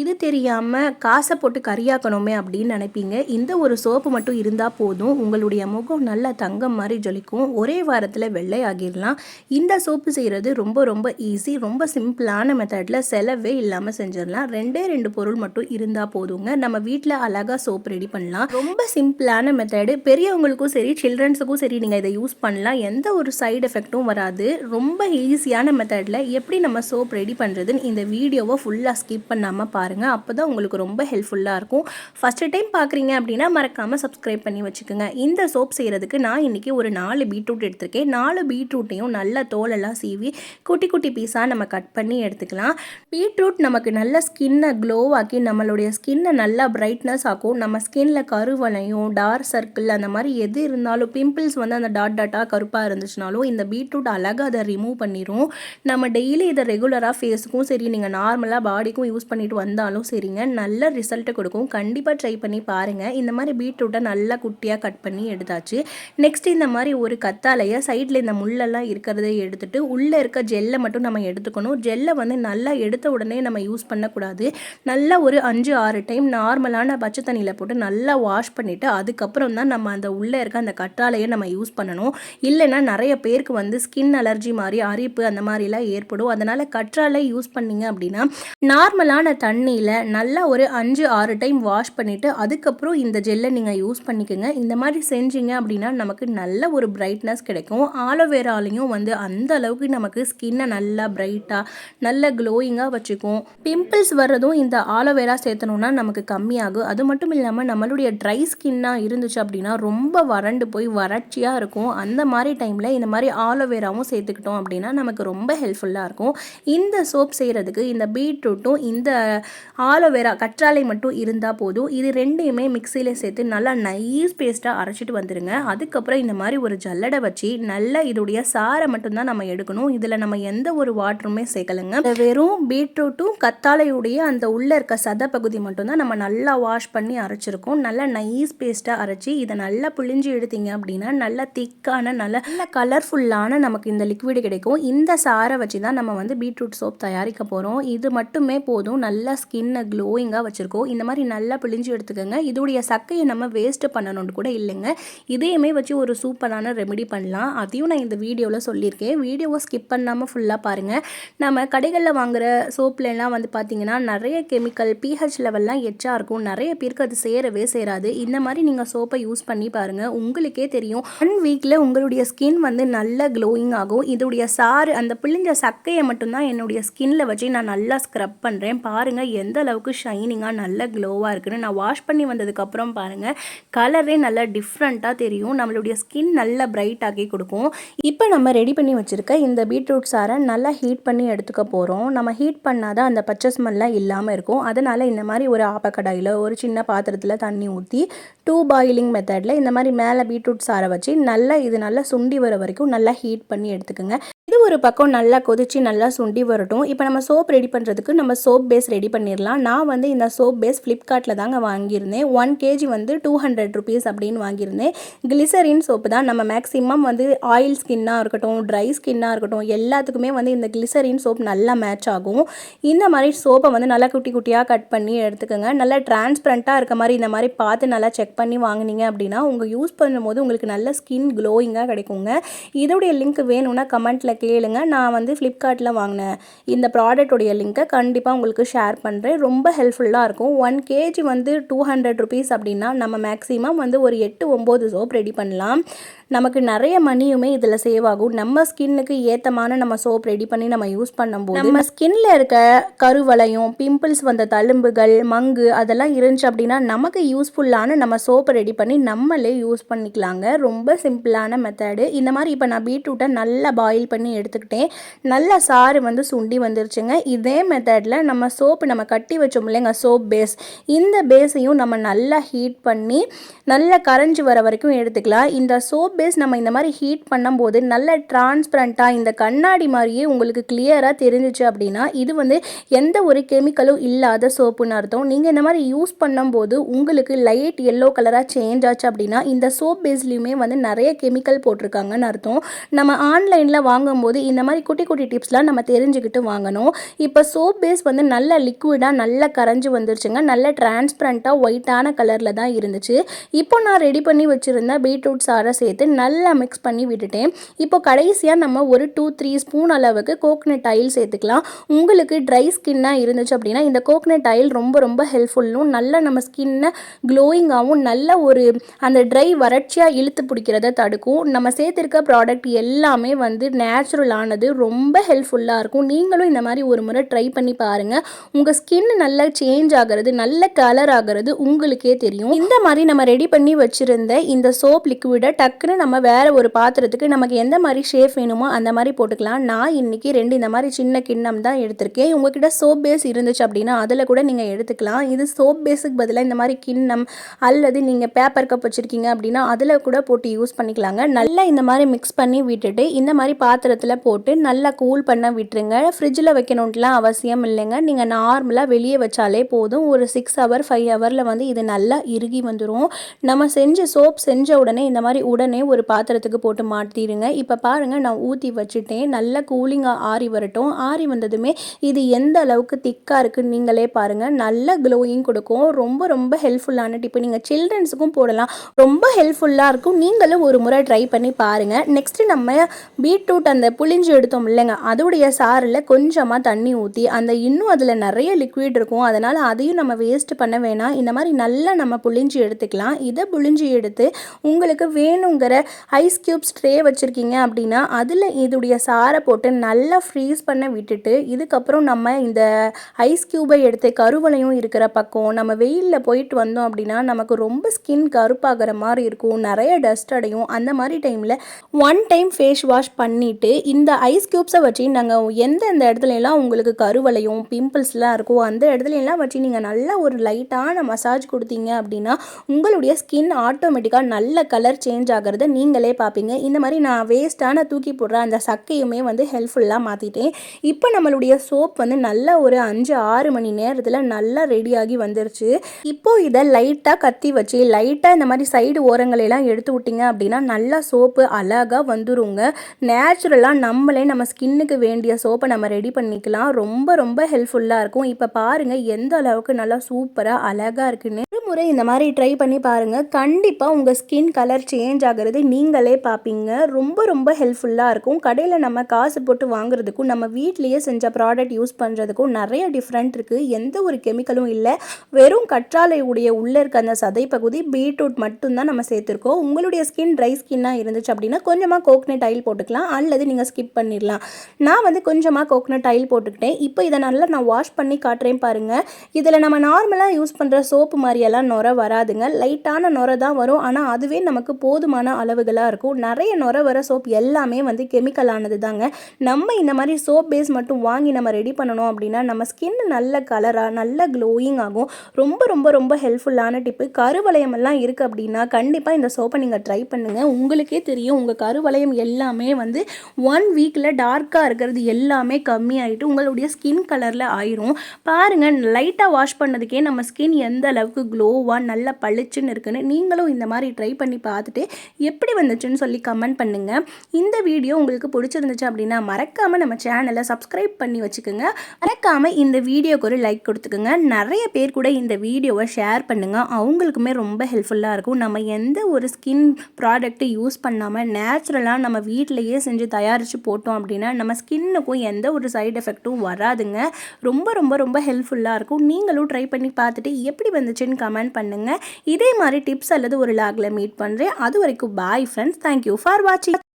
இது தெரியாமல் காசை போட்டு கறியாக்கணுமே அப்படின்னு நினைப்பீங்க. இந்த ஒரு சோப்பு மட்டும் இருந்தால் போதும். உங்களுடைய முகம் நல்லா தங்கம் மாதிரி ஜொலிக்கும். ஒரே வாரத்தில் வெள்ளை ஆகிடலாம் இந்த சோப்பு செய்கிறது ரொம்ப ரொம்ப ஈஸி ரொம்ப சிம்பிளான மெத்தடில் செலவே இல்லாமல் செஞ்சிடலாம் ரெண்டே ரெண்டு பொருள் மட்டும் இருந்தால் போதுங்க. நம்ம வீட்டில் அழகாக சோப் ரெடி பண்ணலாம். ரொம்ப சிம்பிளான மெத்தடு பெரியவங்களுக்கும் சரி சில்ட்ரன்ஸுக்கும் சரி நீங்கள் இதை யூஸ் பண்ணலாம். எந்த ஒரு சைடு எஃபெக்ட்டும் வராது. ரொம்ப ஈஸியான மெத்தடில் எப்படி நம்ம சோப் ரெடி பண்ணுறதுன்னு இந்த வீடியோவை ஃபுல்லாக ஸ்கிப் பண்ணாமல் பாருங்கள் அப்போ தான் உங்களுக்கு ரொம்ப ஹெல்ப்ஃபுல்லாக இருக்கும். ஃபஸ்ட்டு டைம் பார்க்குறீங்க அப்படின்னா மறக்காமல் சப்ஸ்கிரைப் பண்ணி வச்சுக்கோங்க. இந்த சோப் செய்கிறதுக்கு நான் இன்றைக்கி ஒரு நாலு பீட்ரூட் எடுத்திருக்கேன். நாலு பீட்ரூட்டையும் நல்ல தோலெல்லாம் சீவி குட்டி குட்டி பீஸாக நம்ம கட் பண்ணி எடுத்துக்கலாம். பீட்ரூட் நமக்கு நல்ல ஸ்கின்னை க்ளோவாக்கி நம்மளுடைய ஸ்கின்னை நல்லா பிரைட்னஸ் ஆக்கும். நம்ம ஸ்கின்ல கருவலையும் டார்க் சர்க்கிள் அந்த மாதிரி எது இருந்தாலும் பிம்பிள்ஸ் வந்து அந்த டாட் டாட்டாக கருப்பாக இருந்துச்சுனாலும் இந்த பீட்ரூட் அழகாக அதை ரிமூவ் பண்ணிடும் நம்ம டெய்லி இதை ரெகுலராக ஃபேஸுக்கும் சரி நீங்கள் நார்மலாக பாடிக்கும் யூஸ் பண்ணிட்டு வந்தாலும் சரிங்க. நல்ல ரிசல்ட்டை கொடுக்கும். கண்டிப்பாக ட்ரை பண்ணி பாருங்கள் இந்த மாதிரி பீட்ரூட்டை நல்லா குட்டியாக கட் பண்ணி எடுத்தாச்சு. நெக்ஸ்ட் இந்த மாதிரி ஒரு கத்தாலையை சைடில் இந்த முள்ளெல்லாம் இருக்கிறத எடுத்துட்டு உள்ளே இருக்க ஜெல்லை மட்டும் நம்ம எடுத்துக்கணும். ஜெல்லை வந்து நல்லா எடுத்த உடனே நம்ம யூஸ் பண்ணக்கூடாது. நல்லா ஒரு அஞ்சு ஆறு டைம் நார்மலான பச்சை தண்ணியில் போட்டு நல்லா வாஷ் பண்ணிவிட்டு அதுக்கப்புறம் தான் நம்ம அந்த உள்ளே இருக்க அந்த கற்றாலையை நம்ம யூஸ் பண்ணணும். இல்லைன்னா நிறைய பேருக்கு வந்து ஸ்கின் அலர்ஜி மாதிரி அரிப்பு அந்த மாதிரிலாம் ஏற்படும். அதனால் கற்றாழை யூஸ் பண்ணிங்க அப்படின்னா நார்மலான தண்ணியில் நல்லா ஒரு அஞ்சு ஆறு டைம் வாஷ் பண்ணிவிட்டு அதுக்கப்புறம் இந்த ஜெல்லை நீங்கள் யூஸ் பண்ணிக்கோங்க. இந்த மாதிரி செஞ்சீங்க அப்படின்னா நமக்கு நல்ல ஒரு பிரைட்னஸ் கிடைக்கும். ஆலோவேராலையும் வந்து அந்த அளவுக்கு நமக்கு ஸ்கின்னை நல்லா பிரைட்டாக நல்ல க்ளோயிங்காக வச்சுக்கும். பிம்பிள்ஸ் வர்றதும் இந்த ஆலோவேரா சேர்த்தணும்னா நமக்கு கம்மியாகும். அது மட்டும் இல்லாமல் நம்மளுடைய ட்ரை ஸ்கின்னாக இருந்துச்சு அப்படின்னா ரொம்ப வறண்டு போய் வறட்சியாக இருக்கும். அந்த மாதிரி டைமில் இந்த மாதிரி ஆலோவேராவும் சேர்த்துக்கிட்டோம் அப்படின்னா நமக்கு ரொம்ப ஹெல்ப்ஃபுல்லாக இருக்கும். இந்த சோப் செய்கிறதுக்கு இந்த பீட்ரூட்டும் இந்த ஆலோவேரா கற்றாழை மட்டும் இருந்தால் போதும். இது ரெண்டையுமே மிக்சியில் சேர்த்து நல்லா நைஸ் பேஸ்ட்டாக அரைச்சிட்டு வந்துடுங்க அதுக்கப்புறம் இந்த மாதிரி ஒரு ஜல்லடை வச்சு நல்லா இதோடைய சாரை மட்டும்தான் நம்ம எடுக்கணும். இதில் நம்ம எந்த ஒரு வாட்டருமே சேர்க்கலைங்க. வெறும் பீட்ரூட்டும் கத்தாழையுடைய அந்த உள்ளே இருக்க சத பகுதி மட்டும்தான் நம்ம நல்லா வாஷ் பண்ணி அரைச்சிருக்கோம். நல்லா நைஸ் பேஸ்ட்டாக அரைச்சி இதை நல்லா புழிஞ்சு எடுத்தீங்க அப்படின்னா நல்லா திக்கான நல்ல நல்ல கலர்ஃபுல்லான நமக்கு இந்த லிக்விடு கிடைக்கும். இந்த சாரை வச்சு தான் நம்ம வந்து பீட்ரூட் சோப் தயாரிக்க போகிறோம் இது மட்டுமே போதும். நல்லா ஸ்கின்னை க்ளோயிங்காக வச்சுருக்கோம். இந்த மாதிரி நல்லா பிழிஞ்சு எடுத்துக்கோங்க. இதோடைய சக்கையை நம்ம வேஸ்ட்டு பண்ணணும்னு கூட இல்லைங்க. இதையுமே வச்சு ஒரு சூப்பரான ரெமெடி பண்ணலாம். அதையும் நான் இந்த வீடியோவில் சொல்லியிருக்கேன். வீடியோவை ஸ்கிப் பண்ணாமல் ஃபுல்லாக பாருங்கள் நம்ம கடைகளில் வாங்குகிற சோப்லலாம் வந்து பார்த்திங்கன்னா நிறைய கெமிக்கல் பிஹெச் லெவல்லாம் எச்சாக இருக்கும். நிறைய பேருக்கு அது சேரவே சேராது. இந்த மாதிரி நீங்கள் சோப்பை யூஸ் பண்ணி பாருங்கள் உங்களுக்கே தெரியும். ஒன் வீக்கில் உங்களுடைய ஸ்கின் வந்து நல்ல க்ளோயிங் ஆகும். இதோடைய சாறு அந்த பிழிஞ்ச சக்கையை மட்டும்தான் என்னுடைய ஸ்கின்னில் வச்சு நான் நல்லா ஸ்க்ரப் பண்ணுறேன் பாருங்கள் எந்த அளவுக்கு ஷைனிங்காக நல்ல க்ளோவாக இருக்குன்னு நான் வாஷ் பண்ணி வந்ததுக்கப்புறம் பாருங்கள் கலரே நல்லா டிஃப்ரெண்ட்டாக தெரியும். நம்மளுடைய ஸ்கின் நல்லா பிரைட் ஆக்கி கொடுக்கும். இப்போ நம்ம ரெடி பண்ணி வச்சுருக்க இந்த பீட்ரூட் சாரை நல்லா ஹீட் பண்ணி எடுத்துக்க போகிறோம் நம்ம ஹீட் பண்ணால் தான் அந்த பச்சை ஸ்மெல்லாம் இல்லாமல் இருக்கும். அதனால் இந்த மாதிரி ஒரு ஆப்பக்கடாயில் ஒரு சின்ன பாத்திரத்தில் தண்ணி ஊற்றி டூ பாயிலிங் மெத்தடில் இந்த மாதிரி மேலே பீட்ரூட் சாரை வச்சு நல்லா இது நல்லா சுண்டி வர வரைக்கும் நல்லா ஹீட் பண்ணி எடுத்துக்கோங்க. ஒரு பக்கம் நல்லா கொதிச்சு நல்லா சுண்டி வரட்டும். இப்போ நம்ம சோப் ரெடி பண்ணுறதுக்கு நம்ம சோப் பேஸ் ரெடி பண்ணிடலாம் நான் வந்து இந்த சோப் பேஸ் ஃப்ளிப்கார்ட்டில் தாங்க வாங்கியிருந்தேன். ஒன் கேஜி வந்து டூ ஹண்ட்ரட் ருபீஸ் அப்படின்னு வாங்கியிருந்தேன். கிளிசரின் சோப்பு தான். நம்ம மேக்ஸிமம் வந்து ஆயில் ஸ்கின்னாக இருக்கட்டும் ட்ரை ஸ்கின்னாக இருக்கட்டும் எல்லாத்துக்குமே வந்து இந்த கிளிசரின் சோப் நல்லா மேட்ச் ஆகும். இந்த மாதிரி சோப்பை வந்து நல்லா குட்டி குட்டியாக கட் பண்ணி எடுத்துக்கோங்க. நல்லா டிரான்ஸ்பரண்ட்டாக இருக்க மாதிரி இந்த மாதிரி பார்த்து நல்லா செக் பண்ணி வாங்கினீங்க அப்படின்னா உங்கள் யூஸ் பண்ணும்போது உங்களுக்கு நல்ல ஸ்கின் க்ளோயிங்காக கிடைக்குங்க. இதோடைய லிங்க் வேணும்னா கமெண்ட்டில் கேளுங்க. நான் வந்து ஃப்ளிப்கார்ட்டில் வாங்கினேன் இந்த ப்ராடக்டோடைய லிங்க்கை கண்டிப்பாக உங்களுக்கு ஷேர் பண்ணுறேன் ரொம்ப ஹெல்ப்ஃபுல்லாக இருக்கும். ஒன் கேஜி வந்து டூ ஹண்ட்ரட் ருபீஸ் அப்படின்னா நம்ம மேக்ஸிமம் வந்து ஒரு எட்டு ஒம்பது சோப் ரெடி பண்ணலாம். நமக்கு நிறைய மணியுமே இதில் சேவ் ஆகும். நம்ம ஸ்கின்னுக்கு ஏற்றமான நம்ம சோப் ரெடி பண்ணி நம்ம யூஸ் பண்ணும்போது நம்ம ஸ்கின்ல இருக்க கருவளையும் பிம்பிள்ஸ் வந்த தழும்புகள் மங்கு அதெல்லாம் இருந்துச்சு அப்படின்னா நமக்கு யூஸ்ஃபுல்லான நம்ம சோப்பை ரெடி பண்ணி நம்மளே யூஸ் பண்ணிக்கலாங்க. ரொம்ப சிம்பிளான மெத்தடு இந்த மாதிரி இப்போ நான் பீட்ரூட்டை நல்லா பாயில் பண்ணி எடுத்துக்கிட்டேன். நல்லா சாறு வந்து சுண்டி வந்துருச்சுங்க. இதே மெத்தடில் நம்ம சோப்பு நம்ம கட்டி வச்சோம் இல்லைங்க சோப் பேஸ் இந்த பேஸையும் நம்ம நல்லா ஹீட் பண்ணி நல்லா கரைஞ்சி வர வரைக்கும் எடுத்துக்கலாம். இந்த சோப் பேஸ் நம்ம இந்த மாதிரி ஹீட் பண்ணும்போது நல்ல டிரான்ஸ்பரண்ட்டாக இந்த கண்ணாடி மாதிரியே உங்களுக்கு கிளியராக தெரிஞ்சிச்சு அப்படின்னா இது வந்து எந்த ஒரு கெமிக்கலும் இல்லாத சோப்புன்னு அர்த்தம். நீங்கள் இந்த மாதிரி யூஸ் பண்ணும்போது உங்களுக்கு லைட் எல்லோ கலராக சேஞ்ச் ஆச்சு அப்படின்னா இந்த சோப் பேஸ்லேயுமே வந்து நிறைய கெமிக்கல் போட்டிருக்காங்கன்னு அர்த்தம். நம்ம ஆன்லைனில் வாங்கும்போது இந்த மாதிரி குட்டி குட்டி டிப்ஸ்லாம் நம்ம தெரிஞ்சுக்கிட்டு வாங்கணும். இப்போ சோப் பேஸ் வந்து நல்ல லிக்விடாக நல்லா கரைஞ்சி வந்துருச்சுங்க. நல்ல டிரான்ஸ்பரண்ட்டாக ஒயிட்டான கலரில் தான் இருந்துச்சு. இப்போ நான் ரெடி பண்ணி வச்சுருந்த பீட்ரூட் சாரை சேர்த்து நல்லா மிக்ஸ் பண்ணி விட்டுட்டேன் இப்போ கடைசியாக நம்ம ஒரு டூ த்ரீ ஸ்பூன் அளவுக்கு கோகனட் ஆயில் சேர்த்துக்கலாம். உங்களுக்கு ட்ரை ஸ்கின்னாக இருந்துச்சு அப்படின்னா இந்த கோகனட் ஆயில் ரொம்ப ரொம்ப ஹெல்ப்ஃபுல்லும் நல்லா நம்ம ஸ்கின்னை க்ளோயிங்காகவும் நல்ல ஒரு அந்த ட்ரை வறட்சியாக இழுத்து பிடிக்கிறத தடுக்கும். நம்ம சேர்த்துருக்க ப்ராடக்ட் எல்லாமே வந்து நேச்சுரலானது ரொம்ப ஹெல்ப்ஃபுல்லாக இருக்கும். நீங்களும் இந்த மாதிரி ஒரு முறை ட்ரை பண்ணி பாருங்கள் உங்கள் ஸ்கின் நல்லா சேஞ்ச் ஆகிறது நல்ல கலர் ஆகிறது உங்களுக்கே தெரியும். இந்த மாதிரி நம்ம ரெடி பண்ணி வச்சுருந்த இந்த சோப் லிக்விடை டக்குன்னு நம்ம வேறு ஒரு பாத்திரத்துக்கு நமக்கு எந்த மாதிரி ஷேப் வேணுமோ அந்த மாதிரி போட்டுக்கலாம். நான் இன்றைக்கி ரெண்டு இந்த மாதிரி சின்ன கிண்ணம் தான் எடுத்திருக்கேன். உங்ககிட்ட சோப் பேஸ் இருந்துச்சு அப்படின்னா அதில் கூட நீங்கள் எடுத்துக்கலாம். இது சோப் பேஸுக்கு பதிலாக இந்த மாதிரி கிண்ணம் அல்லது நீங்கள் பேப்பர் கப் வச்சுருக்கீங்க அப்படின்னா அதில் கூட போட்டு யூஸ் பண்ணிக்கலாங்க. நல்லா இந்த மாதிரி மிக்ஸ் பண்ணி விட்டுட்டு இந்த மாதிரி பாத்திரத்தில் போட்டு நல்லா கூல் பண்ண விட்டுருங்க. ஃப்ரிட்ஜில் வைக்கணுன்ட்டுலாம் அவசியம் இல்லைங்க. நீங்கள் நார்மலாக வெளியே வச்சாலே போதும். ஒரு சிக்ஸ் ஹவர் ஃபைவ் ஹவரில் வந்து இது நல்லா இறுகி வந்துடும் நம்ம செஞ்ச சோப் செஞ்ச உடனே இந்த மாதிரி உடனே ஒரு பாத்திரத்துக்கு போட்டு மாட்டிடுங்க. இப்போ பாருங்கள் நான் ஊற்றி வச்சுட்டேன். நல்லா கூலிங்காக ஆறி வரட்டும். ஆறி வந்ததுமே இது எந்த அளவுக்கு திக்காக இருக்குன்னு நீங்களே பாருங்கள் நல்ல க்ளோயிங் கொடுக்கும். ரொம்ப ரொம்ப ஹெல்ப்ஃபுல்லான டிப்பு நீங்கள் சில்ட்ரன்ஸுக்கும் போடலாம். ரொம்ப ஹெல்ப்ஃபுல்லாக இருக்கும். நீங்களும் ஒரு முறை ட்ரை பண்ணி பாருங்கள் நெக்ஸ்ட்டு நம்ம பீட்ரூட் அந்த புளிஞ்சு எடுத்தோம் இல்லைங்க அதோடைய சாறில் கொஞ்சமாக தண்ணி ஊற்றி அந்த இன்னும் அதில் நிறைய லிக்விட் இருக்கும். அதனால் அதையும் நம்ம வேஸ்ட் பண்ண வேணாம். இந்த மாதிரி நல்லா நம்ம புளிஞ்சு எடுத்துக்கலாம். இதை புளிஞ்சு எடுத்து உங்களுக்கு வேணுங்கிற ஐஸ் க்யூப்ஸ் ட்ரே வச்சுருக்கீங்க அப்படின்னா அதில் இதோடைய சாரை போட்டு நல்லா ஃப்ரீஸ் பண்ண விட்டுட்டு இதுக்கப்புறம் நம்ம இந்த ஐஸ் க்யூபை எடுத்து கருவளையும் இருக்கிற பக்கம் நம்ம வெயிலில் போயிட்டு வந்தோம் அப்படின்னா நமக்கு ரொம்ப ஸ்கின் கருப்பாகிற மாதிரி இருக்கும். நிறைய டஸ்ட் அடையும். அந்த மாதிரி டைமில் ஒன் டைம் ஃபேஸ் வாஷ் பண்ணிவிட்டு இந்த ஐஸ் க்யூப்ஸை வச்சு நாங்கள் எந்தெந்த இடத்துல எல்லாம் உங்களுக்கு கருவளையும் பிம்பிள்ஸ்லாம் இருக்கும் அந்த இடத்துலலாம் வச்சு நீங்கள் நல்லா ஒரு லைட்டான மசாஜ் கொடுத்தீங்க அப்படின்னா உங்களுடைய ஸ்கின் ஆட்டோமேட்டிக்காக நல்ல கலர் சேஞ்ச் ஆகிறது நீங்களே பார்ப்பீங்க. இந்த மாதிரி நான் வேஸ்ட்டான தூக்கி போடுற அந்த சக்கையுமே வந்து ஹெல்ப்ஃபுல்லாக மாற்றிட்டேன் இப்போ நம்மளுடைய சோப் வந்து நல்ல ஒரு அஞ்சு ஆறு மணி நேரத்தில் நல்லா ரெடியாகி வந்துருச்சு. இப்போ இதை லைட்டாக கத்தி வச்சு லைட்டாக இந்த மாதிரி சைடு ஓரங்களெல்லாம் எடுத்து விட்டிங்க அப்படின்னா நல்லா சோப்பு அழகாக வந்துருங்க. நேச்சுரலாக நம்மளே நம்ம ஸ்கின்னுக்கு வேண்டிய சோப்பை நம்ம ரெடி பண்ணிக்கலாம். ரொம்ப ரொம்ப ஹெல்ப்ஃபுல்லாக இருக்கும். இப்போ பாருங்கள் எந்த அளவுக்கு நல்லா சூப்பராக அழகாக இருக்குன்னு. ஒரு முறை இந்த மாதிரி ட்ரை பண்ணி பாருங்கள் கண்டிப்பாக உங்கள் ஸ்கின் கலர் சேஞ்ச் ஆகிறது நீங்களே பார்ப்பீங்க ரொம்ப ரொம்ப ஹெல்ப்ஃபுல்லாக இருக்கும். கடையில் நம்ம காசு போட்டு வாங்குறதுக்கும் நம்ம வீட்லேயே செஞ்ச ப்ராடக்ட் யூஸ் பண்ணுறதுக்கும் நிறைய டிஃப்ரெண்ட் இருக்குது எந்த ஒரு கெமிக்கலும் இல்லை. வெறும் கற்றாழை உடைய உள்ளே இருக்க அந்த சதை பகுதி பீட்ரூட் மட்டும்தான் நம்ம சேர்த்துருக்கோம். உங்களுடைய ஸ்கின் ட்ரை ஸ்கின்னாக இருந்துச்சு அப்படின்னா கொஞ்சமாக கோக்னட் ஆயில் போட்டுக்கலாம். அல்லது நீங்கள் ஸ்கிப் பண்ணிடலாம். நான் வந்து கொஞ்சமாக கோக்னட் ஆயில் போட்டுக்கிட்டேன். இப்போ இதை நல்லா நான் வாஷ் பண்ணி காட்டுறேன் பாருங்கள் இதில் நம்ம நார்மலாக யூஸ் பண்ணுற சோப்பு மாதிரியெல்லாம் நுர வராதுங்க. லைட்டான நுர தான் வரும். ஆனால் அதுவே நமக்கு போதுமான அளவுகளாக இருக்கும். நிறைய நுர வர சோப் எல்லாமே வந்து கெமிக்கலானது தாங்க நம்ம இந்த மாதிரி சோப் பேஸ் மட்டும் வாங்கி நம்ம ரெடி பண்ணணும் அப்படின்னா நம்ம ஸ்கின் நல்ல கலராக நல்ல க்ளோயிங் ஆகும். ரொம்ப ரொம்ப ரொம்ப ஹெல்ப்ஃபுல்லான டிப்பு கருவளையம் எல்லாம் இருக்குது அப்படின்னா கண்டிப்பாக இந்த சோப்பை நீங்கள் ட்ரை பண்ணுங்கள் உங்களுக்கே தெரியும். உங்கள் கருவளையம் எல்லாமே வந்து ஒன் வீக்கில் டார்க்காக இருக்கிறது எல்லாமே கம்மியாகிட்டு உங்களுடைய ஸ்கின் கலரில் ஆயிரும். பாருங்கள் லைட்டாக வாஷ் பண்ணதுக்கே நம்ம ஸ்கின் எந்த அளவுக்கு க்ளோவாக நல்லா பளிச்சுன்னு இருக்குன்னு நீங்களும் இந்த மாதிரி ட்ரை பண்ணி பார்த்துட்டு எப்படி வந்துச்சுன்னு சொல்லி கமெண்ட் பண்ணுங்கள் இந்த வீடியோ உங்களுக்கு பிடிச்சிருந்துச்சு அப்படின்னா மறக்காமல் நம்ம சேனலை சப்ஸ்கிரைப் பண்ணி வச்சுக்கோங்க. மறக்காமல் இந்த வீடியோக்கு ஒரு லைக் கொடுத்துக்கோங்க. நிறைய பேர் கூட இந்த வீடியோவை ஷேர் பண்ணுங்கள் அவங்களுக்குமே ரொம்ப ஹெல்ப்ஃபுல்லாக இருக்கும். நம்ம எந்த ஒரு ஸ்கின் ப்ராடக்ட்டு யூஸ் பண்ணாமல் நேச்சுரலாக நம்ம வீட்டிலையே செஞ்சு தயாரித்து போட்டோம் அப்படின்னா நம்ம ஸ்கின்னுக்கும் எந்த ஒரு சைடு எஃபெக்ட்டும் வராதுங்க. ரொம்ப ரொம்ப ரொம்ப ஹெல்ப்ஃபுல்லாக இருக்கும். நீங்களும் ட்ரை பண்ணி பார்த்துட்டு எப்படி வந்துச்சுன்னு கமெண்ட் பண்ணுங்கள் இதே மாதிரி டிப்ஸ் அல்லது ஒரு லாகில் மீட் பண்ணுறேன் அது வரைக்கும் பாய் ஃப்ரெண்ட்ஸ் தேங்க்யூ ஃபார் வாட்சிங்